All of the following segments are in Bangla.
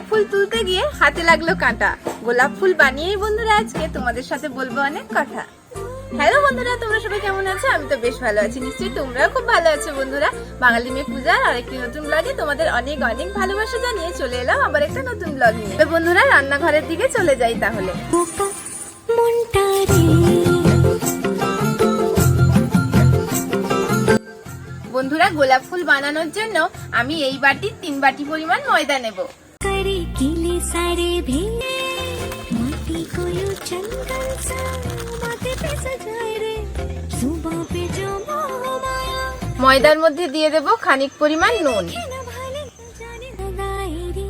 গোলাপ ফুল তুলতে গিয়ে হাতে লাগল কাঁটা। গোলাপ ফুল বানিয়েই বন্ধুরা আজকে তোমাদের সাথে বলব অনেক কথা। হ্যালো বন্ধুরা তোমরা সবাই কেমন আছো? আমি তো বেশ ভালো আছি। নিশ্চয়ই তোমরাও খুব ভালো আছো বন্ধুরা। বাঙালি মেয়ে পূজার আরেকটি নতুন ব্লগে তোমাদের অনেক অনেক ভালোবাসা জানিয়ে চলে এলাম আবার একটা নতুন ব্লগ নিয়ে। তো বন্ধুরা রান্নাঘরের দিকে চলে যাই তাহলে। বন্ধুরা গোলাপ ফুল বানানোর জন্য আমি এই বাটির তিন বাটি পরিমাণ ময়দা নেব। करे गीले सारे भेंगे माटी को यूं चंदन सा माथे पे सजाए रे सुबह पे जो मोह माया ময়দার মধ্যে দিয়ে দেব খানিক পরিমাণ নুন के न भाले न जाने लगाए रे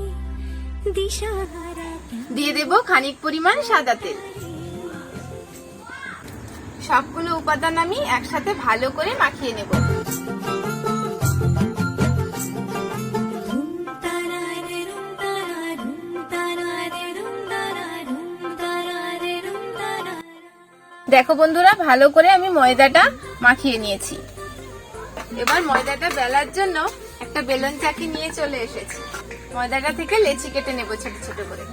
दिशा हारा দিয়ে দেব খানিক পরিমাণ সাদা তেল সবগুলো উপাদান আমি একসাথে ভালো করে মাখিয়ে নেব দেখো বন্ধুরা, ভালো করে আমি ময়দাটা মাখিয়ে নিয়েছি। এবার ময়দাটা বেলার জন্য একটা বেলন চাকি নিয়ে চলে এসেছি। ময়দাটা থেকে লেচি কেটে নেব ছোট ছোট করে।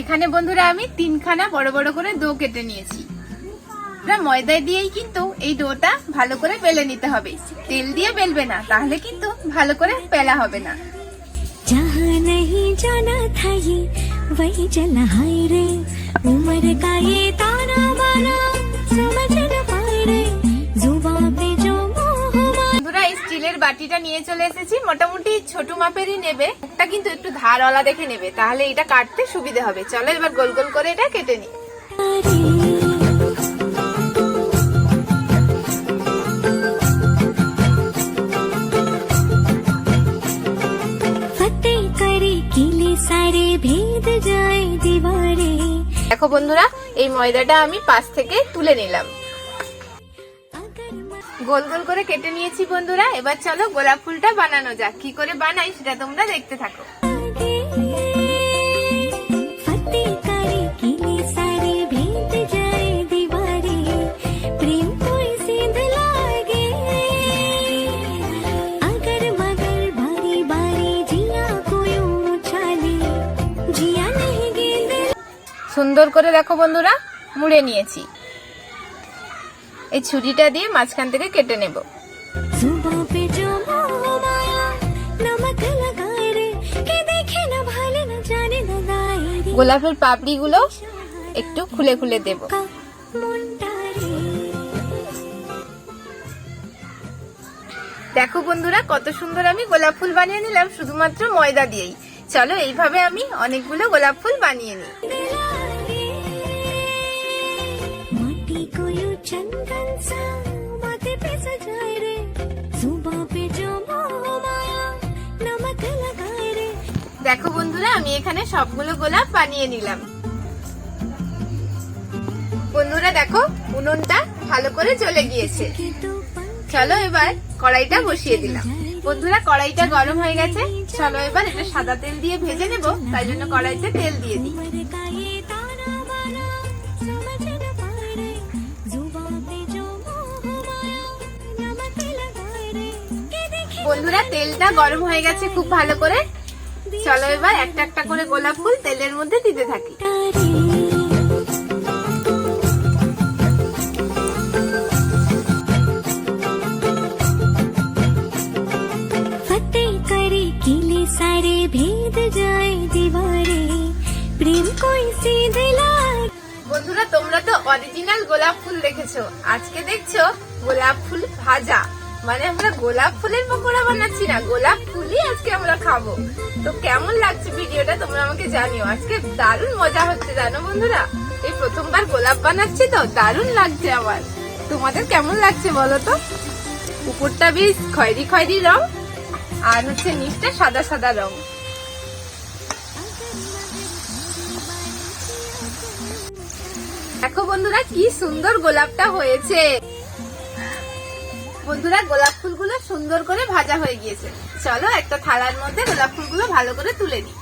এখানে বন্ধুরা আমি তিনখানা বড় বড় করে দো কেটে নিয়েছি। আমরা ময়দা দিয়েই কিন্তু এই ডোটা ভালো করে বেলে নিতে হবে তেল দিয়ে বেলবে না তাহলে কিন্তু ভালো করে বেলা হবে না जहाँ नहीं जाना था ये वही चला हाय रे उम्र का ये ताना बाना समझ न पाए रे जुबा पे जो मोह माया বন্ধুরা এই স্টিলের বাটিটা নিয়ে চলে এসেছি মোটামুটি ছোট মাপেরই নেবে এটা কিন্তু একটু ধারওয়ালা দেখে নেবে তাহলে এটা কাটতে সুবিধে হবে চলো এবার গোল গোল করে এটা কেটে নি দেখো বন্ধুরা এই ময়দাটা আমি পাশ থেকে তুলে নিলাম। গোল গোল করে কেটে নিয়েছি বন্ধুরা এবার চলো গোলাপ ফুলটা বানানো যাক। কি করে বানাই সেটা তোমরা দেখতে থাকো। সুন্দর করে দেখো বন্ধুরা মুড়ে নিয়েছি। এই ছুরিটা দিয়ে মাঝখান থেকে কেটে নেব। গোলাপের পাপড়িগুলো একটু খুলে খুলে দেব। দেখো বন্ধুরা কত সুন্দর আমি গোলাপ ফুল বানিয়ে নিলাম শুধুমাত্র ময়দা দিয়েই। চলো এইভাবে আমি অনেকগুলো গোলাপ ফুল বানিয়ে নিই। দেখো বন্ধুরা, আমি এখানে সবগুলো গোলাপ বানিয়ে নিলাম। বন্ধুরা দেখো, উনুনটা ভালো করে চলে গিয়েছে। চলো এবার কড়াইটা বসিয়ে দিলাম। বন্ধুরা, কড়াইটা গরম হয়ে গেছে। চলো এবার এটা সাদা তেল দিয়ে ভেজে নেব। তাই জন্য কড়াইতে তেল দিয়ে দিই। বন্ধুরা, তেলটা গরম হয়ে গেছে খুব ভালো করে। চলো এবার একটা একটা করে গোলাপ ফুল তেলের মধ্যে দিতে থাকি तारे फतेह करे किले सारे भेद जाए दीवारे प्रेम कोई सीध लागे বন্ধুরা তোমরা তো অরিজিনাল গোলাপ ফুল দেখেছো আজকে দেখছো গোলাপ ফুল ভাজা মানে আমরা গোলাপ ফুলের পকোড়া বানাচ্ছি না, গোলাপ ফুলই আজকে আমরা খাব। তো কেমন লাগছে ভিডিওটা তোমরা আমাকে জানিও। আজকে দারুণ মজা হচ্ছে, জানো বন্ধুরা? এই প্রথমবার গোলাপ বানাচ্ছি তো, দারুণ লাগছে আমার। তোমাদের কেমন লাগছে বলো তো? উপরটা বেশ খয়েরি খয়েরি রং, আর হচ্ছে নিচটা সাদা সাদা রং। দেখো বন্ধুরা, কি সুন্দর গোলাপটা হয়েছে। বন্ধুরা, গোলাপ ফুলগুলো সুন্দর করে ভাজা হয়ে গিয়েছে। চলো একটা থালার মধ্যে গোলাপ ফুলগুলো ভালো করে তুলে নিই।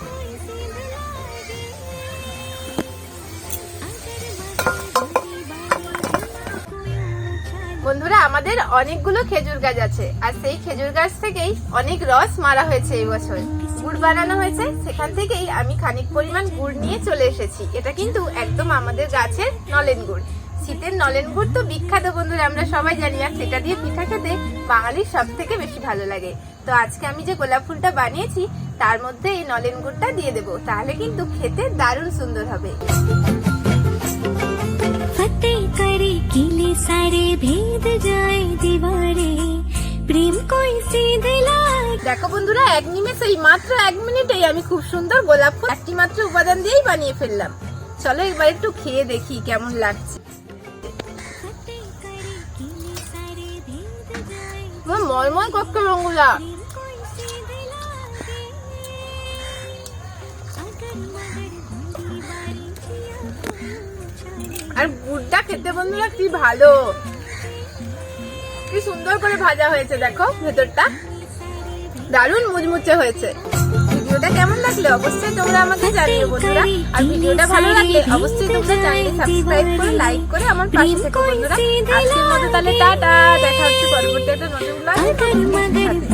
বন্ধুরা, আমাদের অনেকগুলো খেজুর গাছ আছে, আর সেই খেজুর গাছ থেকেই অনেক রস মারা হয়েছে এই বছর। গুড় বানানো হয়েছে, সেখান থেকেই আমি খানিক পরিমাণ গুড় নিয়ে চলে এসেছি। এটা কিন্তু একদম আমাদের গাছের নলেন গুড়। শীতের নলেন গুড় তো বিখ্যাত বন্ধুরা আমরা সবাই জানি আর সেটা দিয়ে পিঠা খেতে বাঙালির সব থেকে বেশি ভালো লাগে। তো আজকে আমি যে গোলাপ ফুলটা বানিয়েছি তার মধ্যে এই নলেন গুড়টা দিয়ে দেবো তাহলে কিন্তু খেতে দারুণ সুন্দর হবে। যায় দেখো বন্ধুরা এক নিমেষে এই মাত্র এক মিনিটেই আমি খুব সুন্দর গোলাপ ফুল একটি মাত্র উপাদান দিয়েই বানিয়ে ফেললাম। চলো এবার একটু খেয়ে দেখি কেমন লাগছে। মলমল কক্ষ রঙগুলা। আর গুড়টা খেতে বন্ধুরা কি ভালো। কি সুন্দর করে ভাজা হয়েছে, দেখো ভেতরটা। দারুণ মুচমুচে হয়েছে। ভিডিওটা কেমন লাগলে অবশ্যই তোমরা আমাকে জানিও বন্ধুরা। আর ভিডিওটা ভালো লাগলে অবশ্যই তোমরা চ্যানেলে সাবস্ক্রাইব করে লাইক করে আমার পাশে থেকো বন্ধুরা। আজকের মতো তাহলে টাটা দেখা হচ্ছে পরবর্তী একটা নতুন ব্লগে